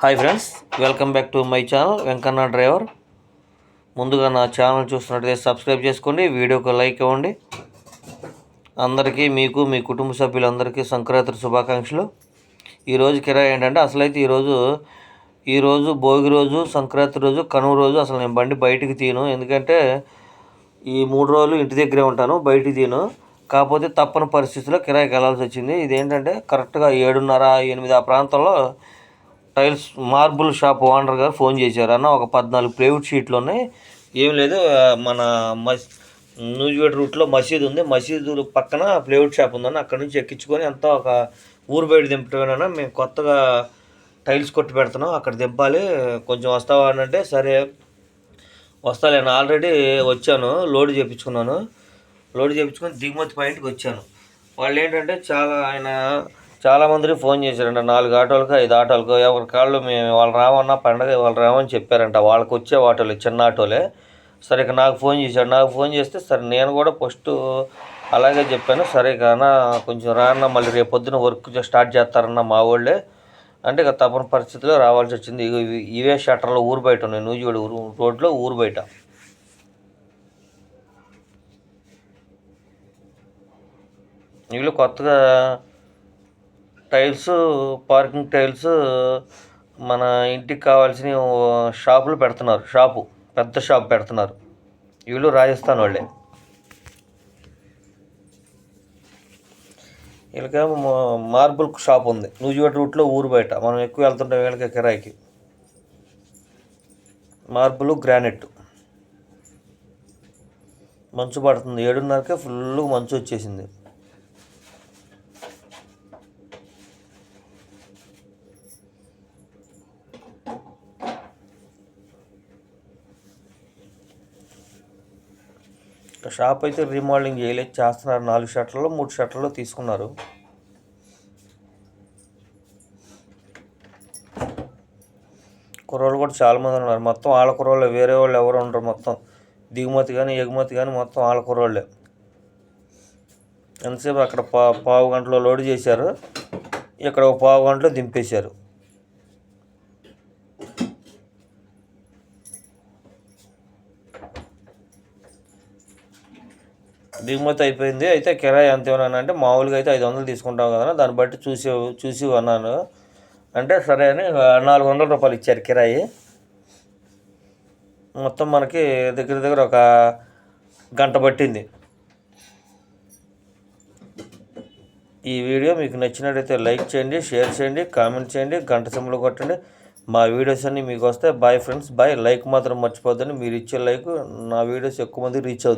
Hi friends welcome back to my channel Venkanna driver ముందుగా నా channel చూస్తున్నట్టయితే subscribe చేసుకోండి వీడియోకి లైక్ ఇవ్వండి. అందరికీ మీకు మీ కుటుంబ సభ్యులందరికీ సంక్రాంతి శుభాకాంక్షలు. ఈరోజు కిరాయి ఏంటంటే అసలైతే ఈరోజు ఈరోజు భోగి రోజు సంక్రాంతి రోజు కనుమ రోజు అసలు నేను బండి బయటికి తీను ఎందుకంటే ఈ మూడు రోజులు ఇంటి దగ్గరే ఉంటాను బయటికి తీను కాకపోతే తప్పని పరిస్థితుల్లో కిరాయికి వెళ్ళాల్సి వచ్చింది. ఇదేంటంటే కరెక్ట్గా ఏడున్నర ఎనిమిది ఆ ప్రాంతంలో టైల్స్ మార్బుల్ షాప్ ఓనర్ గారు ఫోన్ చేశారు. అన్న ఒక పద్నాలుగు ప్లేవుడ్ షీట్లు ఉన్నాయి. ఏం లేదు మన మస్ నూజివేడ్ రూట్లో మసీదు ఉంది. మసీదు పక్కన ప్లేవుడ్ షాప్ ఉందని అక్కడ నుంచి ఎక్కించుకొని అంతా ఒక ఊరు బయట దింపటమేనా మేము కొత్తగా టైల్స్ కొట్టి పెడుతున్నాం. అక్కడ దింపాలి. కొంచెం వస్తావా అని అంటే సరే వస్తా నేను ఆల్రెడీ వచ్చాను. లోడ్ చేయించుకున్నాను లోడ్ చేయించుకొని దిగుమతి పాయింట్కి వచ్చాను. వాళ్ళు ఏంటంటే చాలా ఆయన చాలా మందికి ఫోన్ చేశారంట నాలుగు ఆటోలకు ఐదు ఆటోలకు ఎవరి కాళ్ళు మేము వాళ్ళు రామన్నా పండగ వాళ్ళు రామని చెప్పారంట. వాళ్ళకి వచ్చే ఆటోలే చిన్న ఆటోలే. సరే ఇక నాకు ఫోన్ చేశాడు. నాకు ఫోన్ చేస్తే సరే నేను కూడా ఫస్ట్ అలాగే చెప్పాను. సరే కానా కొంచెం రాన్న మళ్ళీ రేపు పొద్దున వర్క్ స్టార్ట్ చేస్తారన్న మా వాళ్ళే అంటే ఇక తప్పని పరిస్థితిలో రావాల్సి వచ్చింది. ఇవే షట్టర్లో ఊరు బయట ఉన్నాయి. నూజివేడు ఊరు రోడ్లో ఊరు బయట. వీళ్ళు కొత్తగా టైల్స్ పార్కింగ్ టైల్స్ మన ఇంటికి కావాల్సిన షాపులు పెడుతున్నారు. షాపు పెద్ద షాప్ పెడుతున్నారు. వీళ్ళు రాజస్థాన్ వాళ్ళే. వీళ్ళకి మార్బుల్ షాప్ ఉంది. నూజివేడ్ రూట్లో ఊరు బయట. మనం ఎక్కువ వెళ్తుంటాం వీళ్ళకి కిరాయికి. Marble granite. మంచు పడుతుంది. ఏడున్నరకే ఫుల్ మంచు వచ్చేసింది. షాప్ అయితే రీమోడలింగ్ చేయలేదు. చేస్తున్నారు. నాలుగు షట్టర్లో మూడు షట్టర్లో తీసుకున్నారు. కుర్రోళ్ళు కూడా చాలామంది ఉన్నారు. మొత్తం వాళ్ళ కుర్రోళ్ళే. వేరే వాళ్ళు ఎవరు ఉండరు మొత్తం. దిగుమతి కానీ ఎగుమతి కానీ మొత్తం వాళ్ళ కుర్రోళ్ళే. ఎంతసేపు అక్కడ పా పావు గంటలో లోడ్ చేశారు. ఇక్కడ ఒక పావు గంటలో దింపేశారు. దిగుమతి అయిపోయింది. అయితే కిరాయి ఎంత ఇవ్వను అంటే మామూలుగా అయితే ఐదు వందలు తీసుకుంటాం కదా దాన్ని బట్టి చూసి చూసి అన్నాను అంటే సరే అని నాలుగు వందల రూపాయలు ఇచ్చారు కిరాయి. మొత్తం మనకి దగ్గర దగ్గర ఒక గంట పట్టింది. ఈ వీడియో మీకు నచ్చినట్టయితే లైక్ చేయండి షేర్ చేయండి కామెంట్ చేయండి గంట సింబల్ కొట్టండి. మా వీడియోస్ అన్నీ మీకు వస్తాయి. Bye friends bye. లైక్ మాత్రం మర్చిపోద్దని మీరు ఇచ్చే లైక్ నా వీడియోస్ ఎక్కువ మంది రీచ్ అవుతుంది